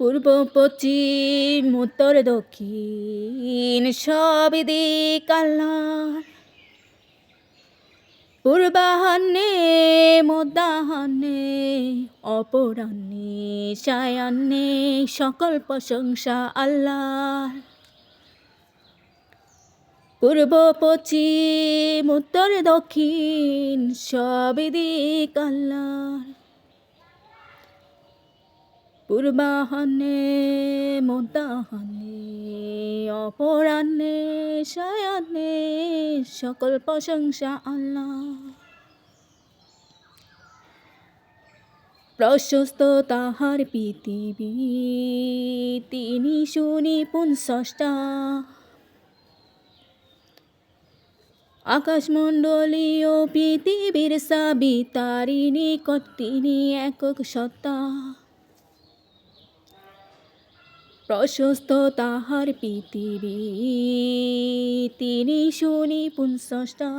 পূর্ব, পশ্চিম, উত্তর, দক্ষিণ, সব দিক পূর্বাহ্নে, মধ্যাহ্নে, অপরাহ্নে, সায়াহ্নে, সকল প্রশংসা আল্লাহ পূর্ব, পশ্চিম, উত্তর, দক্ষিণ, সব দিক আল্লাহর। পূর্বাহ্নে, মধ্যাহ্নে, অপরাহ্নে, সায়াহ্নে, সকল প্রশংসা আল্লাহ। প্রশস্ত তাহার পৃথিবী তিনি শুনি পুনঃষ্টা আকাশমণ্ডলীয় পৃথিবীর সাবি তারি নিকট তিনি একক সত্তা। প্রশস্ত তাহার পৃথিবী, তিনি শুনি পুনঃষ্টা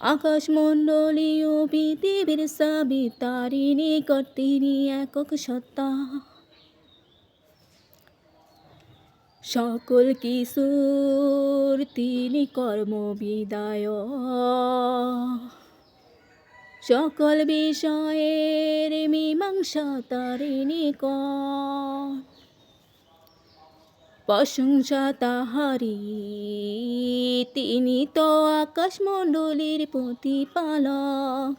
আকাশমণ্ডলীয় পৃথিবীর সাবি তারি নিকট তিনি একক সত্তা। সকল কিশোর, তিনি কর্মবিদায় সকল বিষয়ের মীমাংসা তারিণী কর প্রশংসা তাহারি, তিনি তো আকাশমণ্ডলীর প্রতিপালক,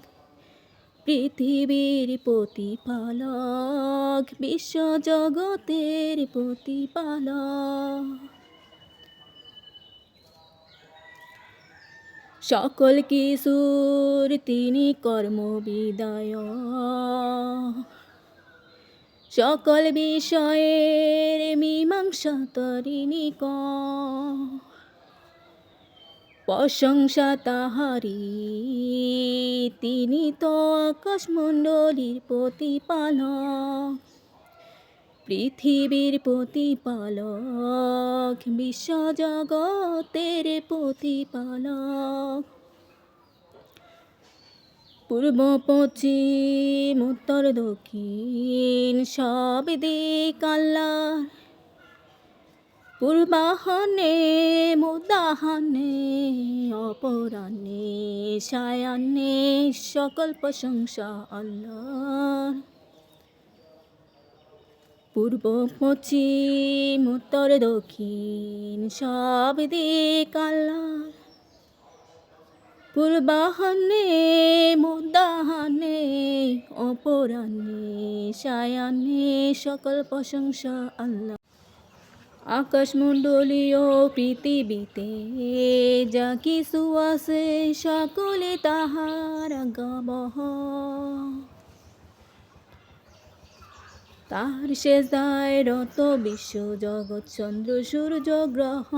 পৃথিবীর প্রতিপালক, বিশ্বজগতের প্রতিপালক। সকল কিশোর তিনি কর্মবিদায়। সকল বিষয়ের মীমাংসা তরিণী ক। প্রশংসা তাহারি তিনি তো আকাশমণ্ডলীর প্রতিপালক। পৃথিবীর প্রতিপালক বিশ্ব জগতের প্রতিপালক। পূর্ব, পশ্চিম, উত্তর, দক্ষিণ, সব দিক আল্লাহর। পূর্বাহ্নে মুদাহ্নে অপরাহ্নে, সায়াহ্নে, সকল প্রশংসা আল্লাহর। পূর্ব পশ্চিম, উত্তর দক্ষিণ, সব দিক আল্লাহর পূর্বাহ্নে মুদাহ্নে অপরাহ্নে সকল প্রশংসা আল্লাহ। আকাশমণ্ডলীয় পৃথিবীতে যা কিছু আছে, সকলে তাহার গাবহ তাহার দায় রত বিশ্ব জগৎ চন্দ্র সূর্য গ্রহ।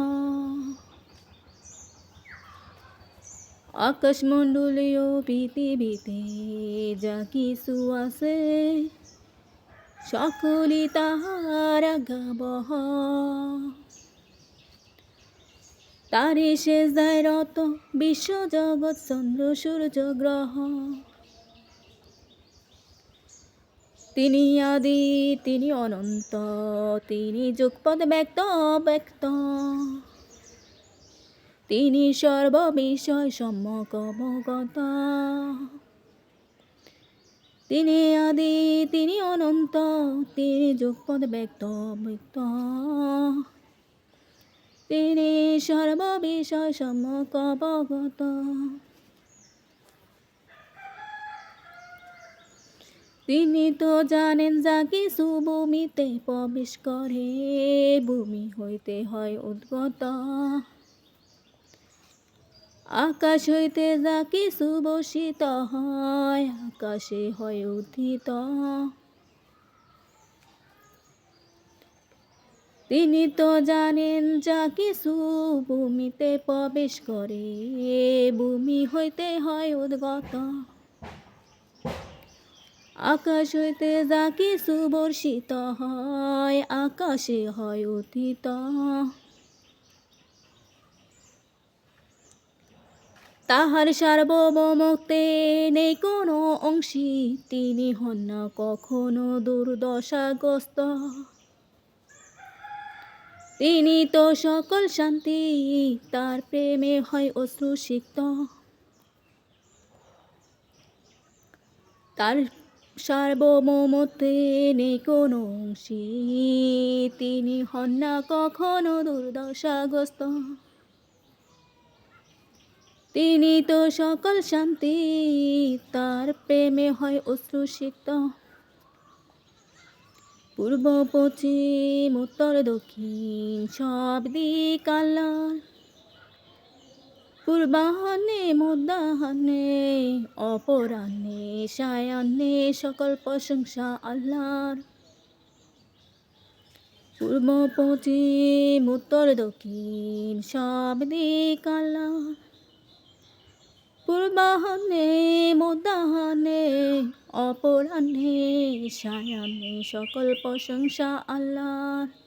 আকাশমণ্ডলীয় পৃথিবীতে যা কিছু আছে সকলি তাহার গাবহ তারে দায় রত বিশ্ব জগৎ চন্দ্র সূর্য গ্রহ। তিনি আদি, তিনি অনন্ত, তিনি যুগপদ ব্যক্ত ব্যক্ত। তিনি সর্ববিষয় সম্যক, অবগত। তিনি আদি, তিনি অনন্ত, তিনি যুগপদ ব্যক্ত ব্যক্ত। তিনি সর্ববিষয় সম্যক তিনি তো জানেন যা কিছু ভূমিতে প্রবেশ করে, ভূমি হইতে হয় উদ্গত। আকাশ হইতে যা কিছু বসিত হয়, আকাশে হয় উত্থিত তিনি তো জানেন যা কিছু, ভূমিতে প্রবেশ করে, ভূমি হইতে হয় উদ্গত। আকাশ হইতে যা কিছু বর্ষিত হয়, আকাশে হয় অতীত। তাহার সার্বভৌমত্বে নেই কোনো অংশী, তিনি হন না কখনো দুর্দশাগ্রস্ত। তিনি তো সকল শান্তি, তার প্রেমে হয় অশ্রুসিক্ত। তার সার্বভৌমত্বে নেই কোনো অংশী। তিনি হন না কখনো দুর্দশাগ্রস্ত। তিনি তো সকল শান্তি, তার প্রেমে হয় অশ্রুসিক্ত পূর্ব, পশ্চিম, উত্তর, দক্ষিণ, সব দিক আল্লাহর। পূর্বাহ্নে মধ্যাহ্নে, অপরাহ্নে, সায়াহ্নে, সকল প্রশংসা আল্লাহর। পূর্ব, পশ্চিম, উত্তর, দক্ষিণ, সব দিক আল্লাহর। পূর্বাহ্নে মধ্যাহ্নে, অপরাহ্নে, সায়াহ্নে, সকল প্রশংসা আল্লাহর।